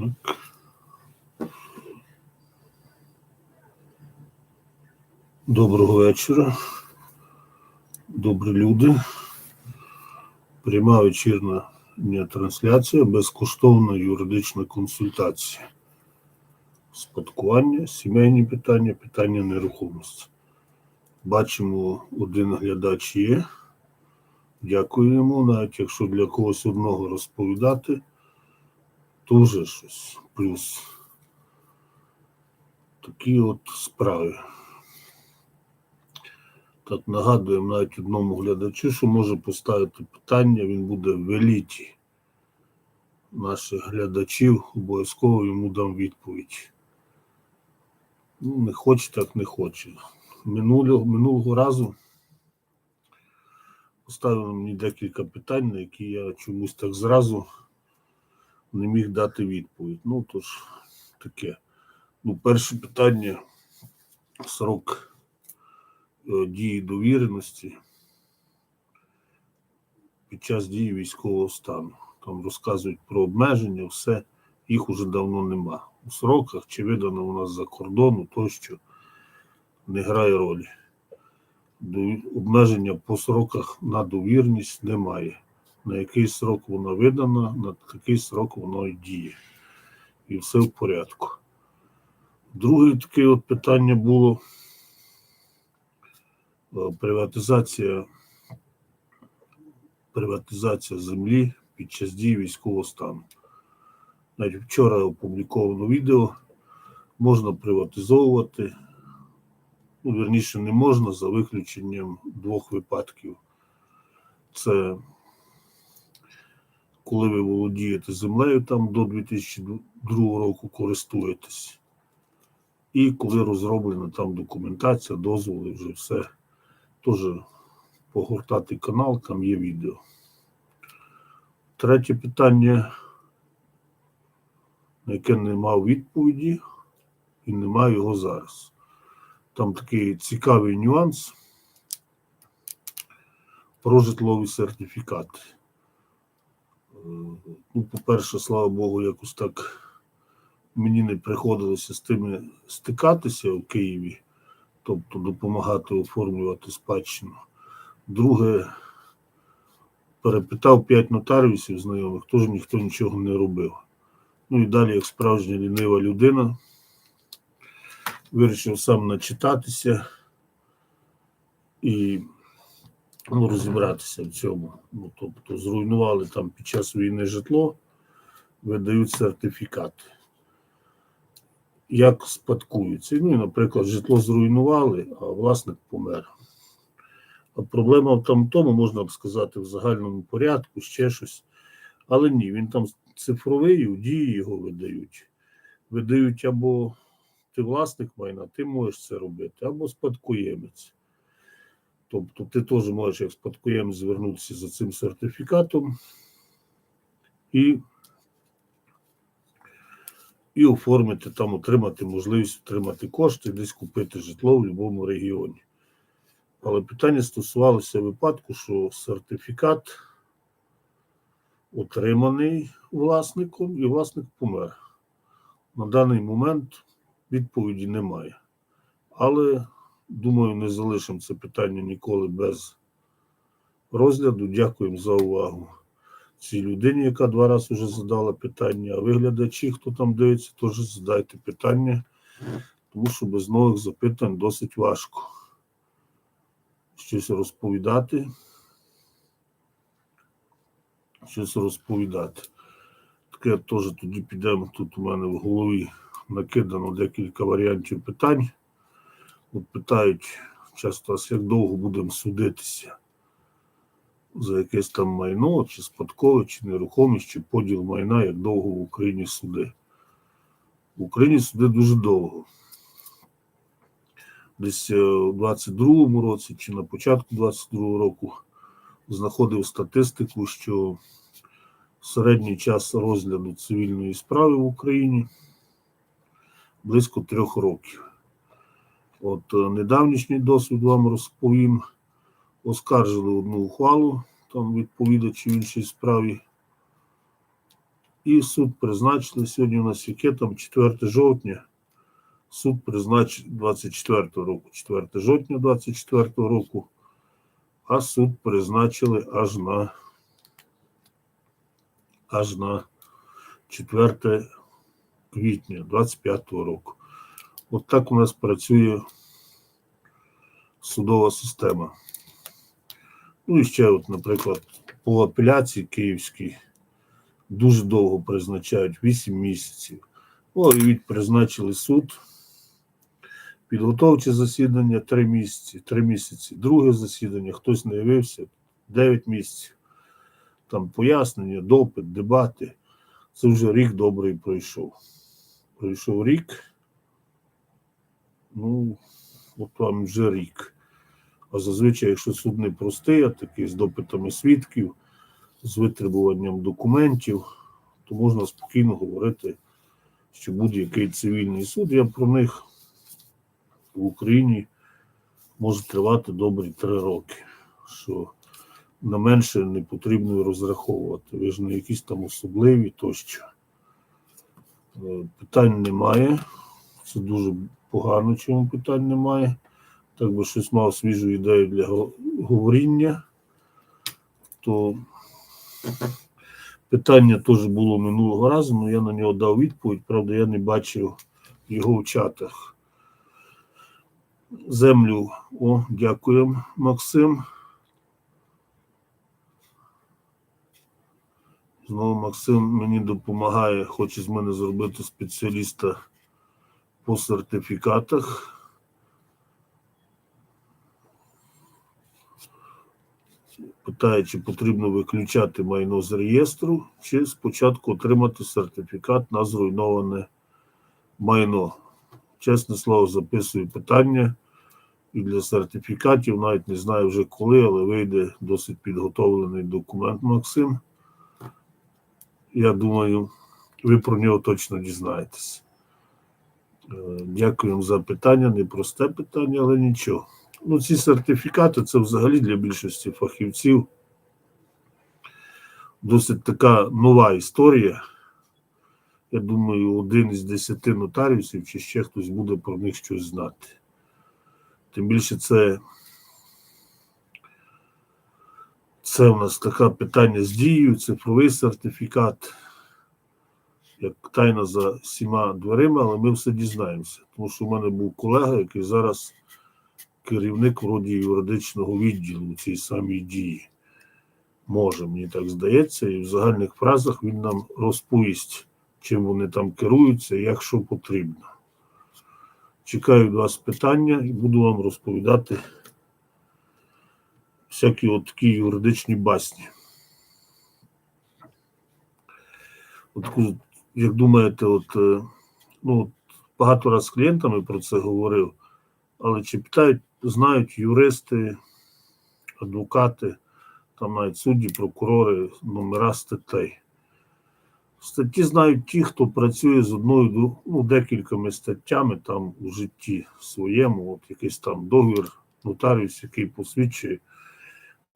Так. Доброго вечора. Добрі люди. Пряма вечірня трансляція, безкоштовна юридична консультація. Спадкування, сімейні питання, питання нерухомості. Бачимо, один глядач є. Дякую йому, навіть якщо для когось одного розповідати, вже щось. Плюс. Такі от справи. Так нагадуємо навіть одному глядачу, що може поставити питання, він буде в еліті наших глядачів, обов'язково йому дам відповідь. Ну, не хоче, так не хоче. Минулого, минулого разу поставили мені декілька питань, на які я чомусь так зразу не міг дати відповідь. Ну, тож таке. Ну, перше питання срок е, дії довіреності під час дії військового стану. Там розказують про обмеження, все, їх уже давно нема. У сроках чи видано у нас за кордону, тощо не грає ролі. Обмеження по сроках на довірність немає. На який срок вона видана, на такий срок воно і діє. І все в порядку. Друге таке от питання було е, приватизація, приватизація землі під час дії військового стану. Навіть вчора опубліковано відео, можна приватизовувати, ну, вірніше, не можна за виключенням двох випадків. Це коли ви володієте землею там до 2002 року користуєтесь. І коли розроблена там документація, дозволи, вже все. Теж погортати канал, там є відео. Третє питання, на яке не мав відповіді, і немає його зараз. Там такий цікавий нюанс про житлові сертифікати. Ну, по-перше, слава Богу, якось так мені не приходилося з тими стикатися в Києві, тобто допомагати оформлювати спадщину. Друге, перепитав п'ять нотаріусів знайомих, теж ніхто нічого не робив. Ну і далі, як справжня лінива людина, вирішив сам начитатися і ну, розібратися в цьому. Ну, тобто, зруйнували там під час війни житло, видають сертифікати. Як спадкуються. Ну, наприклад, житло зруйнували, а власник помер. А проблема там в тому, можна б сказати, в загальному порядку, ще щось. Але ні, він там цифровий, у дії його видають. Видають або ти власник майна, ти можеш це робити, або спадкоємець. Тобто ти теж можеш як спадкоємець звернутися за цим сертифікатом і, і оформити там, отримати можливість отримати кошти, десь купити житло в будь-якому регіоні. Але питання стосувалося випадку, що сертифікат отриманий власником, і власник помер. На даний момент відповіді немає. Але думаю, не залишимо це питання ніколи без розгляду. Дякуємо за увагу цій людині, яка два рази вже задала питання. А ви, глядачі, хто там дивиться, теж задайте питання, тому що без нових запитань досить важко щось розповідати. Щось розповідати. Таке теж тоді підемо. Тут у мене в голові накидано декілька варіантів питань. От питають часто, як довго будемо судитися за якесь там майно, чи спадкове, чи нерухомість, чи поділ майна, як довго в Україні суди. В Україні суди дуже довго. Десь е, у 22-му році чи на початку 22-го року знаходив статистику, що середній час розгляду цивільної справи в Україні близько трьох років. От е, недавнішній досвід вам розповім. Оскаржили одну ухвалу, там відповідачі в іншій справі І суд призначили сьогодні у нас яке там 4 жовтня. Суд призначив 24 року, 4 жовтня 24 року, а суд призначили аж на аж на 4 квітня 25 року. От так у нас працює судова система. Ну і ще, от, наприклад, по апеляції київській дуже довго призначають 8 місяців. Ну, і від призначили суд. Підготовче засідання 3 місяці, 3 місяці. Друге засідання, хтось не явився 9 місяців. Там пояснення, допит, дебати. Це вже рік добрий пройшов. Пройшов рік. Ну, от вам вже рік. А зазвичай, якщо суд не простий, а такий з допитами свідків, з витребуванням документів, то можна спокійно говорити, що будь-який цивільний суд, я про них в Україні може тривати добрі три роки. Що на менше не потрібно розраховувати. Ви ж не якісь там особливі тощо. Е, Питань немає. Це дуже погано, чому питань немає. Так би щось мав свіжу ідею для говоріння, то питання теж було минулого разу, але я на нього дав відповідь. Правда, я не бачив його в чатах. Землю. О, дякуємо, Максим. Знову Максим мені допомагає, хоче з мене зробити спеціаліста по сертифікатах. Питає, чи потрібно виключати майно з реєстру, чи спочатку отримати сертифікат на зруйноване майно. Чесне слово, записую питання і для сертифікатів, навіть не знаю вже коли, але вийде досить підготовлений документ Максим. Я думаю, ви про нього точно дізнаєтесь. Е, Дякуємо за питання. Непросте питання, але нічого. Ну, ці сертифікати це взагалі для більшості фахівців досить така нова історія. Я думаю, один із десяти нотаріусів чи ще хтось буде про них щось знати. Тим більше це, це у нас таке питання з дією, цифровий сертифікат, як тайна за всіма дверима, але ми все дізнаємося. Тому що в мене був колега, який зараз керівник вроді юридичного відділу цій самій дії. Може, мені так здається, і в загальних фразах він нам розповість, чим вони там керуються, і як потрібно. Чекаю від вас питання і буду вам розповідати всякі от такі юридичні басні. От, як думаєте, от, е, ну, багато раз з клієнтами про це говорив, але чи питають, знають юристи, адвокати, там навіть судді, прокурори, номера статей. Статті знають ті, хто працює з одною ну, декількома статтями там у житті своєму, от якийсь там договір, нотаріус, який посвідчує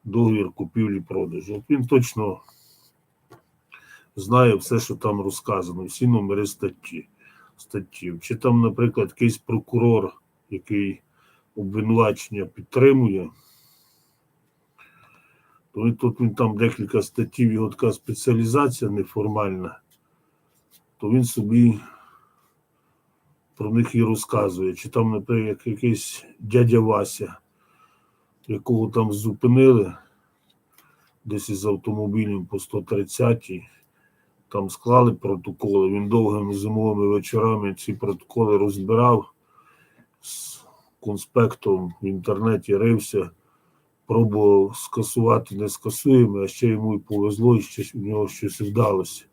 договір купівлі-продажу. От він точно знає все, що там розказано, всі номери статті. статті. Чи там, наприклад, якийсь прокурор, який обвинувачення підтримує, то тут він там декілька статтів, його така спеціалізація неформальна, то він собі про них і розказує. Чи там, наприклад, якийсь дядя Вася, якого там зупинили десь із автомобілем по 130 там склали протоколи. Він довгими зимовими вечорами ці протоколи розбирав з конспектом в інтернеті рився, пробував скасувати нескасуєме, а ще йому і повезло, і ще в нього щось вдалося.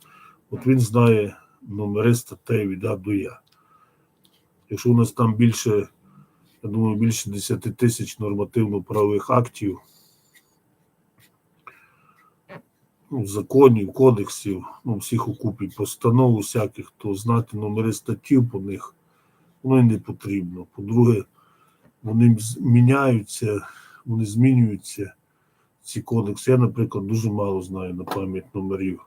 От він знає номери статей від А до Я. Якщо у нас там більше, я думаю, більше 10 тисяч нормативно-правових актів, ну, законів, кодексів, ну, всіх окупі, постанов усяких, то знати номери статтів по них воно і не потрібно. По-друге, вони з- міняються, вони змінюються, ці кодекси. Я, наприклад, дуже мало знаю на пам'ять номерів.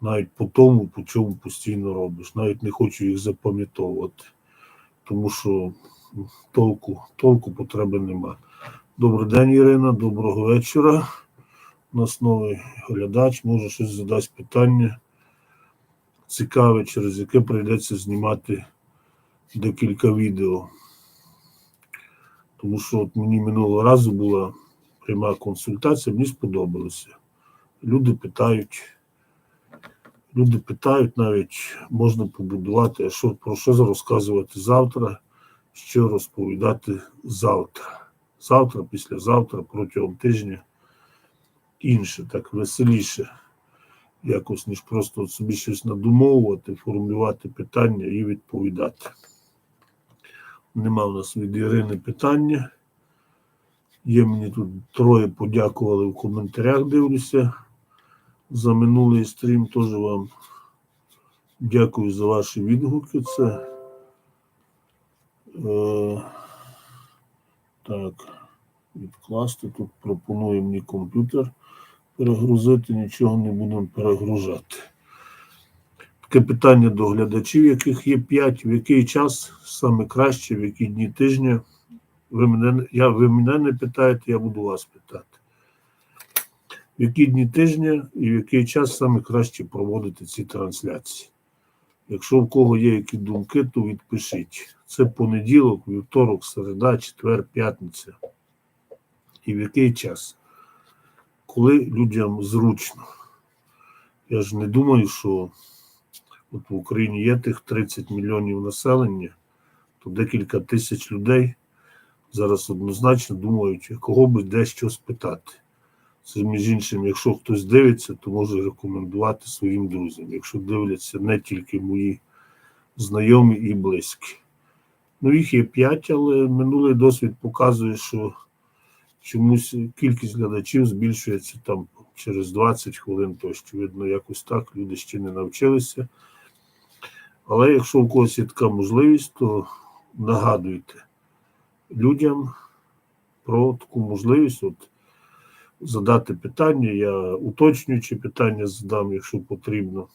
навіть по тому, по чому постійно робиш. Навіть не хочу їх запам'ятовувати, тому що толку, толку потреби нема. Добрий день, Ірина, доброго вечора. У нас новий глядач, може щось задасть питання цікаве, через яке прийдеться знімати декілька відео. Тому що от мені минулого разу була пряма консультація, мені сподобалося. Люди питають, люди питають навіть, можна побудувати, а що, про що розказувати завтра, що розповідати завтра. Завтра, післязавтра, протягом тижня інше, так веселіше, якось, ніж просто собі щось надумовувати, формулювати питання і відповідати. Нема в нас від Ірини питання. Є мені тут троє подякували в коментарях, дивлюся. За минулий стрім теж вам дякую за ваші відгуки. Це е, так, відкласти. Тут пропонує мені комп'ютер перегрузити, нічого не будемо перегружати. Таке питання до глядачів, яких є 5, в який час саме краще, в які дні тижня. Ви мене, я, ви мене не питаєте, я буду вас питати. В які дні тижня і в який час саме краще проводити ці трансляції? Якщо в кого є які думки, то відпишіть. Це понеділок, вівторок, середа, четвер, п'ятниця. І в який час? Коли людям зручно. Я ж не думаю, що от в Україні є тих 30 мільйонів населення, то декілька тисяч людей зараз однозначно думають, кого би де що спитати. Це, між іншим, якщо хтось дивиться, то може рекомендувати своїм друзям, якщо дивляться не тільки мої знайомі і близькі. Ну, їх є п'ять, але минулий досвід показує, що чомусь кількість глядачів збільшується там через 20 хвилин, тощо, видно, якось так люди ще не навчилися. Але якщо у когось є така можливість, то нагадуйте людям про таку можливість от, задати питання. Я уточнюючи питання задам, якщо потрібно,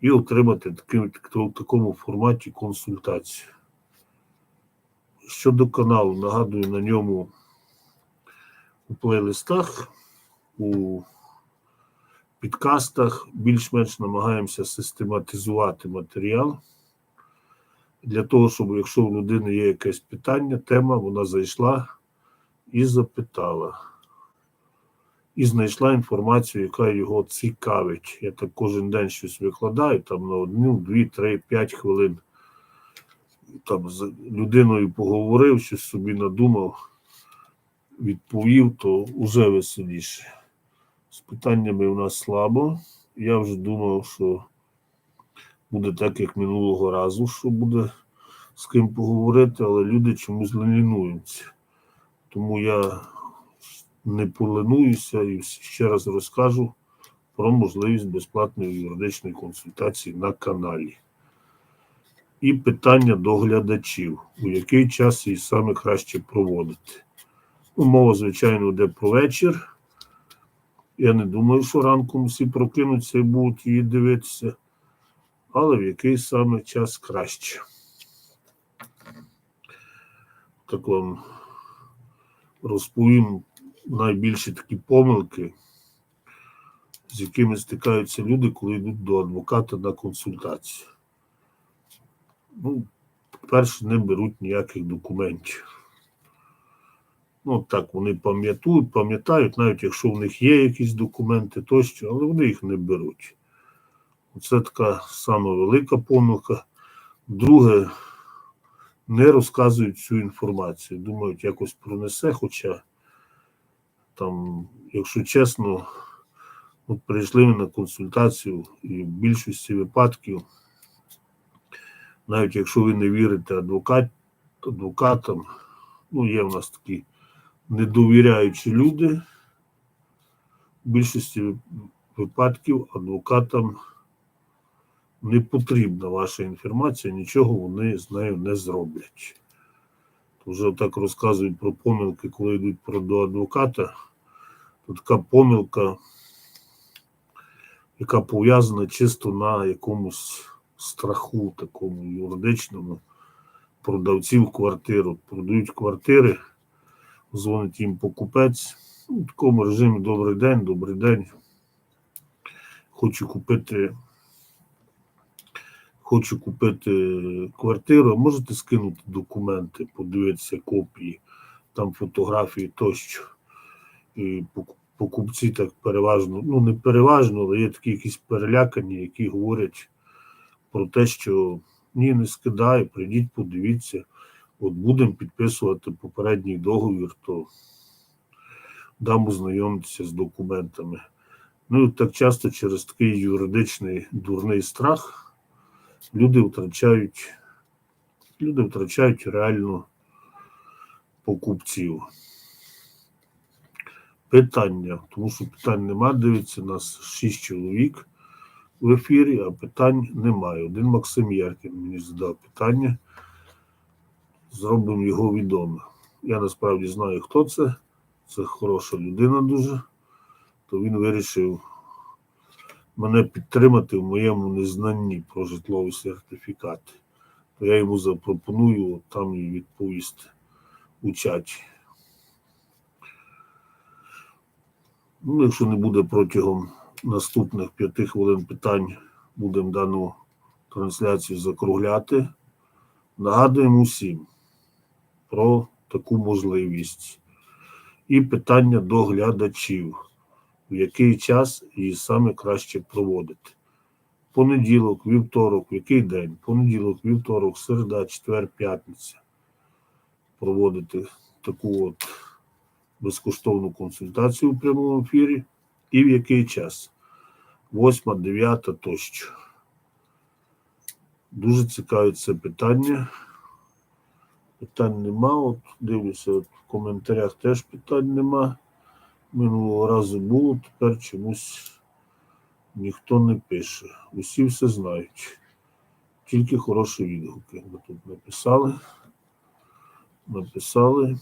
і отримати в такому форматі консультацію. Щодо каналу, нагадую, на ньому у плейлистах, у підкастах більш-менш намагаємося систематизувати матеріал для того, щоб якщо у людини є якесь питання, тема, вона зайшла і запитала. І знайшла інформацію, яка його цікавить. Я так кожен день щось викладаю, там на одну, дві, три, п'ять хвилин. Там з людиною поговорив, щось собі надумав, відповів, то вже веселіше. З питаннями у нас слабо. Я вже думав, що буде так, як минулого разу, що буде з ким поговорити, але люди чомусь ленінуються. Тому я не поленуюся і ще раз розкажу про можливість безплатної юридичної консультації на каналі. І питання до глядачів, у який час її саме краще проводити. Мова, звичайно, йде про вечір. Я не думаю, що ранком всі прокинуться і будуть її дивитися, але в який саме час краще. Так вам розповім найбільші такі помилки, з якими стикаються люди, коли йдуть до адвоката на консультацію. Ну, перше, не беруть ніяких документів. Ну, так, вони пам'ятають, пам'ятають, навіть якщо в них є якісь документи тощо, але вони їх не беруть. Це така сама велика помилка. Друге, не розказують цю інформацію. Думають, якось пронесе, хоча там, якщо чесно, от прийшли ми на консультацію, і в більшості випадків, навіть якщо ви не вірите адвокат, адвокатам, ну, є в нас такі недовіряючі люди, в більшості випадків адвокатам не потрібна ваша інформація, нічого вони з нею не зроблять. Вже так розказують про помилки, коли йдуть до адвоката, то така помилка яка пов'язана чисто на якомусь страху такому юридичному. Продавців квартиру продають квартири, дзвонить їм покупець. Ну, в такому режимі добрий день, добрий день. Хочу купити. Хочу купити квартиру. Можете скинути документи, подивитися копії, там фотографії тощо. І покупці так переважно, ну не переважно, але є такі якісь перелякані, які говорять про те, що ні, не скидаю, прийдіть, подивіться. От будемо підписувати попередній договір, то дам ознайомитися з документами. Ну і так часто через такий юридичний дурний страх люди втрачають, люди втрачають реально покупців. Питання, тому що питань нема, дивиться нас шість чоловік в ефірі, а питань немає. Один Максим Яркін мені задав питання. Зробимо його відомо. Я насправді знаю, хто це. Це хороша людина дуже. То він вирішив мене підтримати в моєму незнанні про житловий сертифікат. То я йому запропоную там і відповісти у чаті. Ну, якщо не буде протягом наступних п'яти хвилин питань, будемо дану трансляцію закругляти. Нагадуємо усім про таку можливість. І питання до глядачів, в який час її саме краще проводити. Понеділок, вівторок, в який день? Понеділок, вівторок, середа, четвер, п'ятниця. Проводити таку от безкоштовну консультацію у прямому ефірі. І в який час? Восьма, дев'ята тощо. Дуже цікавить це питання. Питань нема. От дивлюся, от в коментарях теж питань нема. Минулого разу було, тепер чомусь ніхто не пише. Усі все знають. Тільки хороші відгуки. Ми тут написали. Написали.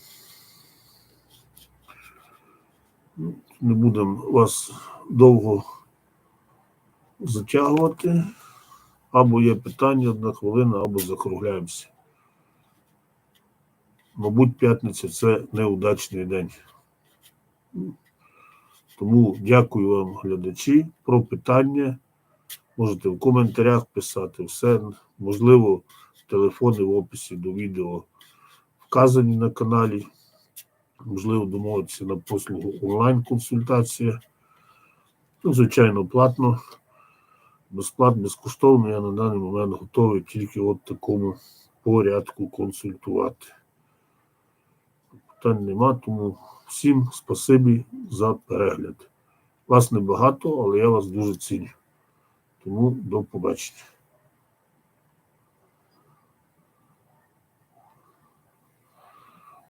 Ну, Не будемо вас довго затягувати. Або є питання одна хвилина, або закругляємося. Мабуть, п'ятниця це неудачний день. Тому дякую вам, глядачі, про питання. Можете в коментарях писати все. Можливо, телефони в описі до відео вказані на каналі. Можливо, домовитися на послугу онлайн-консультація. Ну, звичайно, платно. Безплатно, безкоштовно. Я на даний момент готовий тільки от такому порядку консультувати. Питань нема, тому всім спасибі за перегляд. Вас небагато, але я вас дуже ціню. Тому до побачення.